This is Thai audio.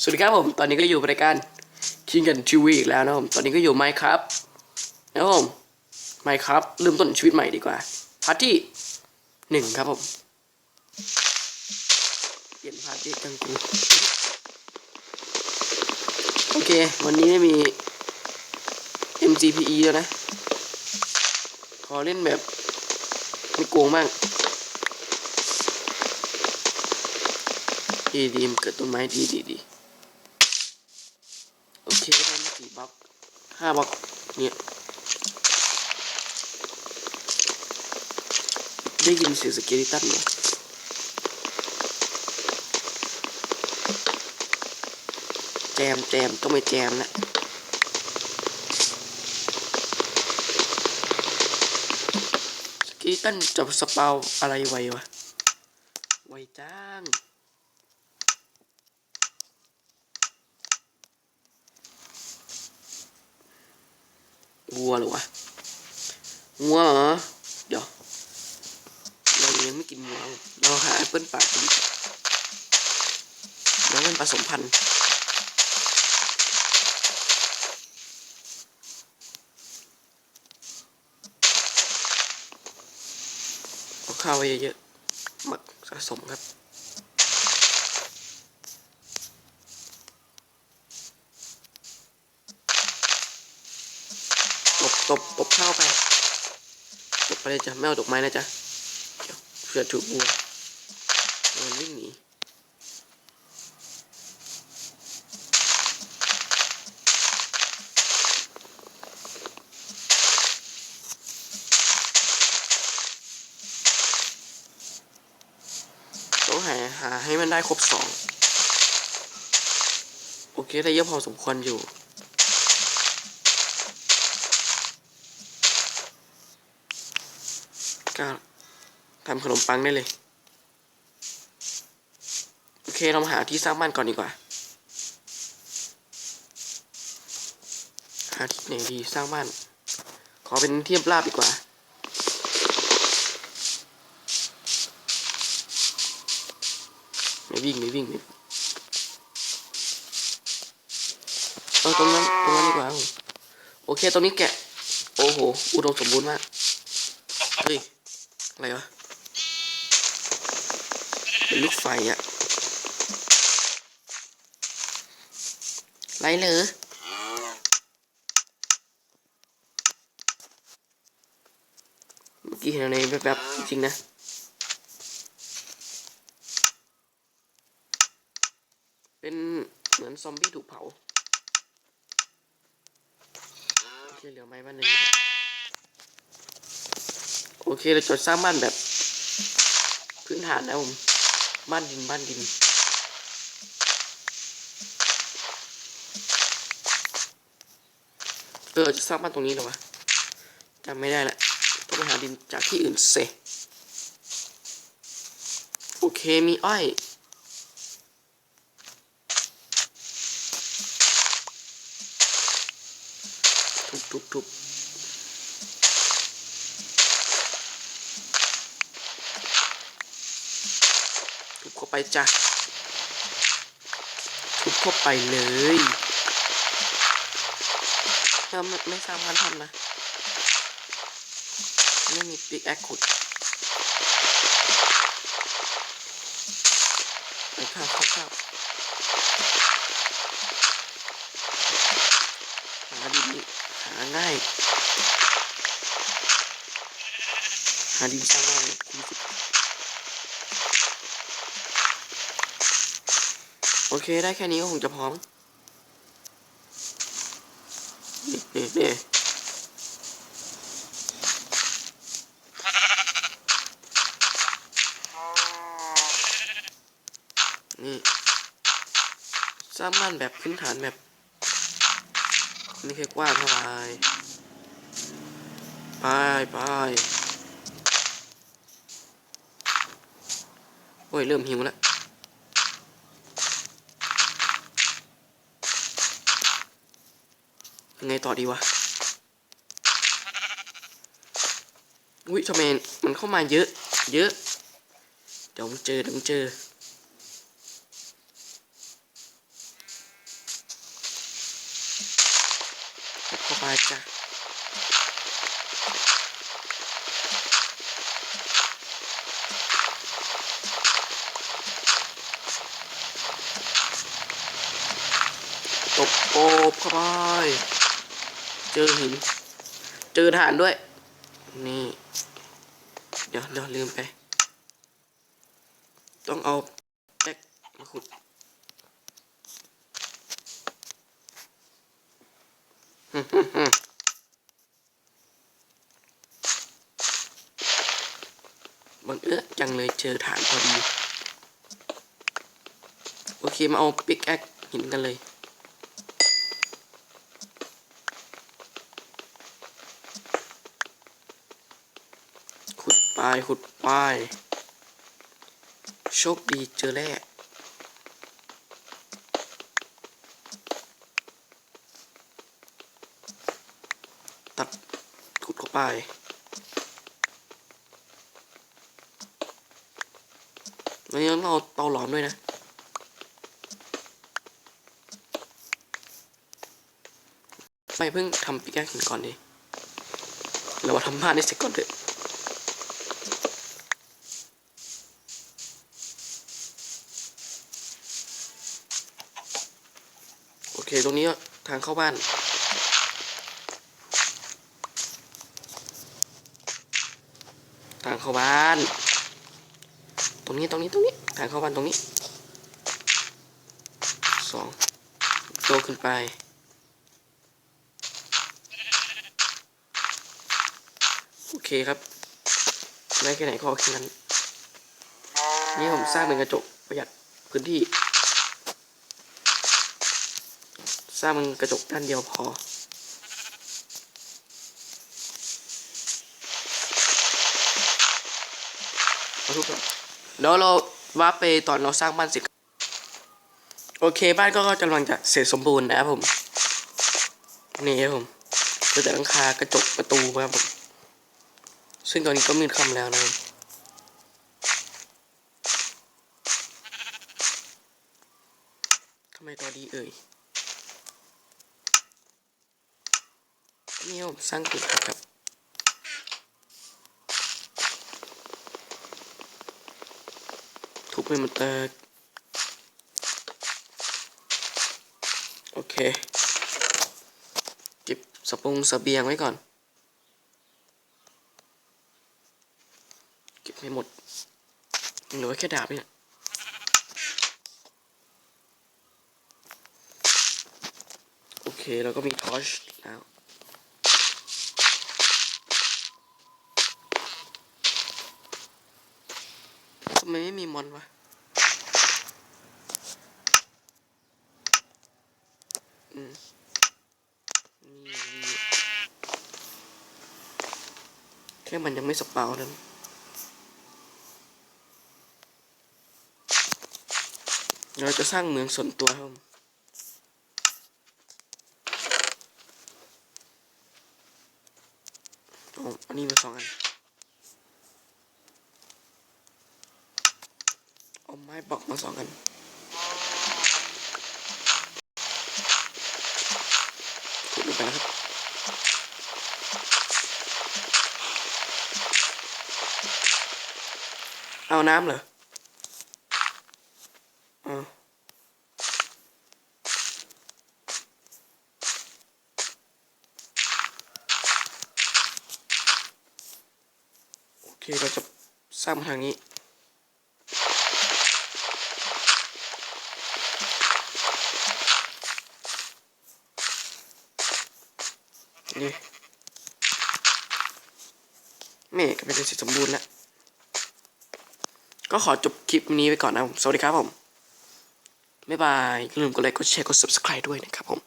สวัสดีครับผม ตอนนี้ก็อยู่รายการคิงกันทีวีอีกแล้วนะครับผมตอนนี้ก็อยู่ไมค์ครับนะผมไมค์ครับเริ่มต้นชีวิตใหม่ดีกว่าพาร์ทที่หนึ่งครับผม เปลี่ยนพาร์ทเด็กจังกูโอเค วันนี้ไม่มี MGPE แล้วนะ ขอเล่นแบบไม่โกงมากดีดีมเกิดต้นไม้ดีดีดีโอเคได้มากี่บ ล็อกห้าบล็อกเนี่ยได้ยินเสียงสเกลิตันไหมแจมแจมต้องไปแจมนะสเกลิตันจับสเปาอะไรไววะ ไวจ้าง วัวหรอวะวัวเหรอเดี๋ยวเรายังไม่กินวัวเราหาแอปเปิลป่ากินแล้วมันผสมพันธุ์ข้าวไว้เยอะๆหมักสะสมครับ ตบตบข้าวไปตบไปเลยจ้ะไม่เอาดอกไม้นะจ๊ะเดี๋ยวเผื่อถูกวัวมันวิ่งหนีต้องหาหาให้มันได้ครบสองโอเคได้เยอะพอสมควรอยู่ ก็ทำขนมปังได้เลย โอเคเรามาหาที่สร้างบ้านก่อนดีกว่า หาที่ไหนดีสร้างบ้าน ขอเป็นเทียบราบดีกว่าไม่วิ่งไม่วิ่งไม่เออตรงนั้นตรงนั้นดีกว่าโอเคตรงนี้แกะ โอ้โห อุดมสมบูรณ์มาก อะไรวะเป็นลูกไฟอะไรเหรอเมื่อกี้เห็นอะไรแบบๆจริงนะเป็นเหมือนซอมบี้ถูกเผาโอเคเหลือไม้บ้านหนึ่ง โอเคเราจะสร้างบ้านแบบ พื้นฐานนะผม บ้านดินบ้านดิน เออจะสร้างบ้านตรงนี้หรอวะจำไม่ได้ละต้องไปหาดินจากที่อื่นเซโอเคมีอ้อยทุบทุบทุบ ทุบ เข้าไปจ้ะทุบเข้าไปเลยถ้าไม่ไม่สร้างพันทำนะ ไม่มีปิกแอคขุดไปข้าวข้าวข้าวหาดีหาง่าย หาดินสร้างบ้ายคุ้มสุด โอเคได้แค่นี้ก็คงจะพร้อมนี่นี่นี่นี่สร้างบ้านแบบพื้นฐานแบบไม่เคยกว้างเท่าไหร่ไปไปโอ้ย เริ่มหิวแล้ว ไงต่อดีวะ อุ้ยทำไมมันเข้ามาเยอะ เยอะ เดี๋ยวมึงเจอเดี๋ยวมึงเจอ เข้าไปจ้ะตบโอบเข้าไป เจอหิน เจอฐานด้วย นี่ เดี๋ยวเดี๋ยวลืมไป ต้องเอาแป๊กมาขุดบังเอิญจังเลยเจอฐานพอดี โอเค มาเอาปิกแอคหินกันเลย ขุดไปขุดไปโชคดีเจอแร่ตัดขุดเข้าไปวยังต้เอาเตาหลอมด้วยนะไม่เพิ่งทำปิกแอคหินก่อนดิเราาทำบ้านให้เสร็จก่อนเถอะ ตรงนี้ทางเข้าบ้านทางเข้าบ้าน ตรงนี้ตรงนี้ตรงนี้ทางเข้าบ้านตรงนี้สองโตขึ้นไป โอเคครับได้แค่ไหนก็เอาแค่นั้น นี่ผมสร้างเป็นกระจกประหยัดพื้นที่ สร้างมันกระจกด้านเดียวพอเอาทุกคนเดี๋ยวเราว่าไปตอนเราสร้างบ้านเสร็จโอเคบ้านก็กำลังจะเสร็จสมบูรณ์นะครับผม นี่ครับผมก็จะหลังคากระจกประตูครับผมซึ่งตอนนี้ก็มืดค่ำแล้วนะครับทำไมตอนดีเอ่ย นี่ผมสร้างตึกครับ ทุบให้มันแตกโอเค เก็บสปงสเบียงไว้ก่อน เก็บให้หมดเหลือแค่ดาบเนี่ยโอเคแล้วก็มีทอชแล้ว ไมไม่มีมอนวะอืมนี่แค่มันยังไม่สปาวนั้นเราจะสร้างเมืองส่วนตัวครับผมโอ้อันนี้มาสองอัน เอาไม้บอกมาสองอันขุดลงไปแล้วครับเอาน้ำเหรอโอเคเราจะสร้างทางนี้ นี่แม่ก็เป็นเสร็จสมบูรณ์แล้ว ก็ขอจบคลิปนี้ไปก่อนนะผมสวัสดีครับผม บ๊ายบายอย่าลืมกดไลค์กดแชร์กด subscribe ด้วยนะครับผม